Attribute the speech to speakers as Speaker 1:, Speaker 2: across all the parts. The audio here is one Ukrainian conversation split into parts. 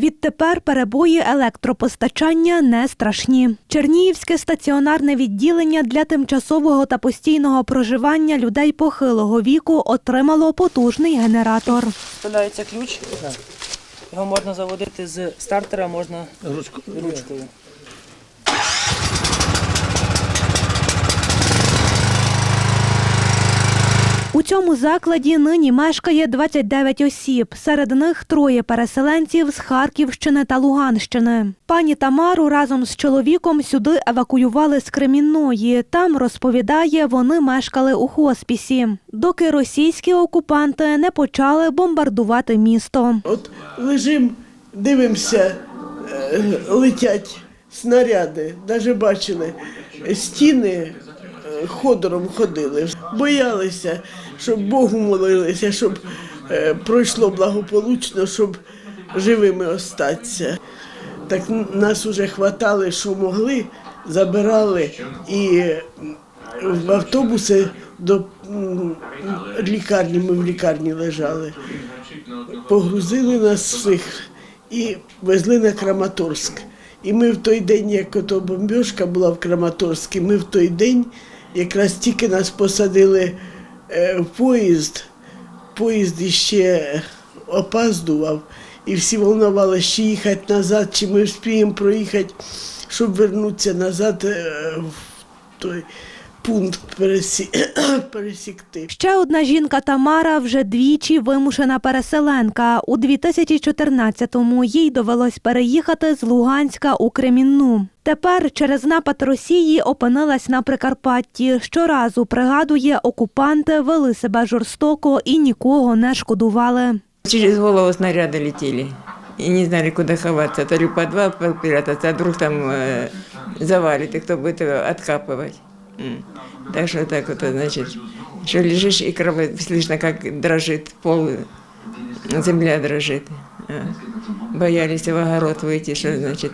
Speaker 1: Відтепер перебої електропостачання не страшні. Чернігівське стаціонарне відділення для тимчасового та постійного проживання людей похилого віку отримало потужний генератор.
Speaker 2: Вставляється ключ. Його можна заводити з стартера, можна ручкою.
Speaker 1: Цьому закладі нині мешкає 29 осіб. Серед них троє переселенців з Харківщини та Луганщини. Пані Тамару разом з чоловіком сюди евакуювали з Кремінної. Там розповідає, вони мешкали у хоспісі, доки російські окупанти не почали бомбардувати місто.
Speaker 3: От лежим, дивимося, е, летять снаряди. Навіть бачили, стіни ходором ходили. Боялися, щоб Богу молилися, щоб е, пройшло благополучно, щоб живими остатися. Так нас уже хватали, що могли, забирали і в автобуси до лікарні, ми в лікарні лежали погрузили нас всіх і везли на Краматорськ. І ми в той день, як ото бомбіжка була в Краматорську, ми в той день якраз тільки нас посадили е, в поїзд. Поїзд іще опаздував, і всі волнувалися, чи їхати назад, чи ми встигнемо проїхати, щоб вернутися назад е, в той пункт пересі- пересікти.
Speaker 1: Ще одна жінка Тамара вже двічі вимушена переселенка. У 2014-му їй довелось переїхати з Луганська у Кремінну. Тепер через напад Росії опинилась на Прикарпатті. Щоразу пригадує, окупанти вели себе жорстоко і нікого не шкодували.
Speaker 4: Через голову снаряды летели. И не знали, куда ховаться. То ли в подвал прятаться, а вдруг там э, завалит, и кто будет его откапывать. М. Так что так вот, значит, что лежишь, и кровать слышно, как дрожит пол, земля дрожит. А. Боялись в огород выйти, что, значит,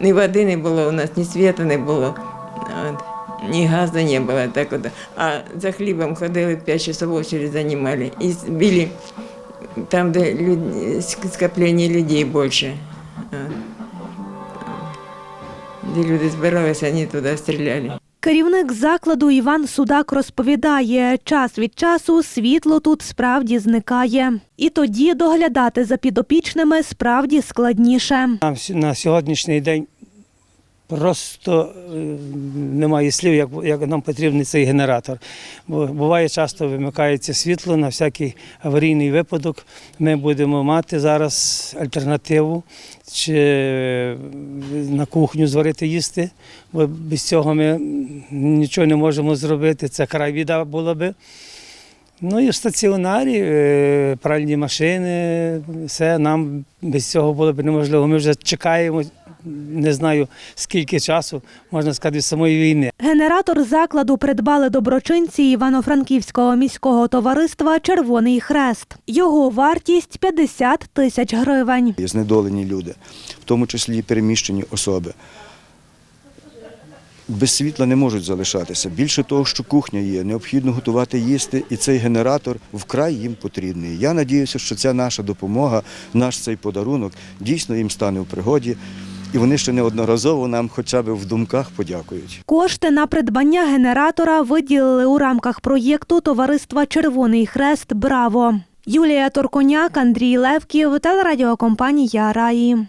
Speaker 4: ни воды не было у нас, ни света не было. От. Ні газу не було, так от. А за хлібом ходили 5 часов очередь занимали. І били там, де люд... скоплення людей більше. А. Де люди збиралися, вони туди стріляли.
Speaker 1: Керівник закладу Іван Судак розповідає, час від часу світло тут справді зникає. І тоді доглядати за підопічними справді складніше.
Speaker 5: На сьогоднішній день просто е, немає слів, як, як нам потрібний цей генератор. Бо буває часто вимикається світло на всякий аварійний випадок. Ми будемо мати зараз альтернативу чи е, на кухню зварити їсти, бо без цього ми нічого не можемо зробити. Це край біда була би. Ну і в стаціонарі е, пральні машини, все нам без цього було б неможливо. Ми вже чекаємо, не знаю скільки часу, можна сказати, від самої війни.
Speaker 1: Генератор закладу придбали доброчинці Івано-Франківського міського товариства Червоний Хрест. Його вартість 50 тисяч гривень.
Speaker 6: Знедолені люди, в тому числі переміщені особи. Без світла не можуть залишатися. Більше того, що кухня є, необхідно готувати їсти, і цей генератор вкрай їм потрібний. Я надіюся, що ця наша допомога, наш цей подарунок дійсно їм стане в пригоді, і вони ще неодноразово нам хоча б в думках подякують.
Speaker 1: Кошти на придбання генератора виділили у рамках проєкту товариства Червоний Хрест Браво. Юлія Торконяк, Андрій Левків, телерадіокомпанія Раї.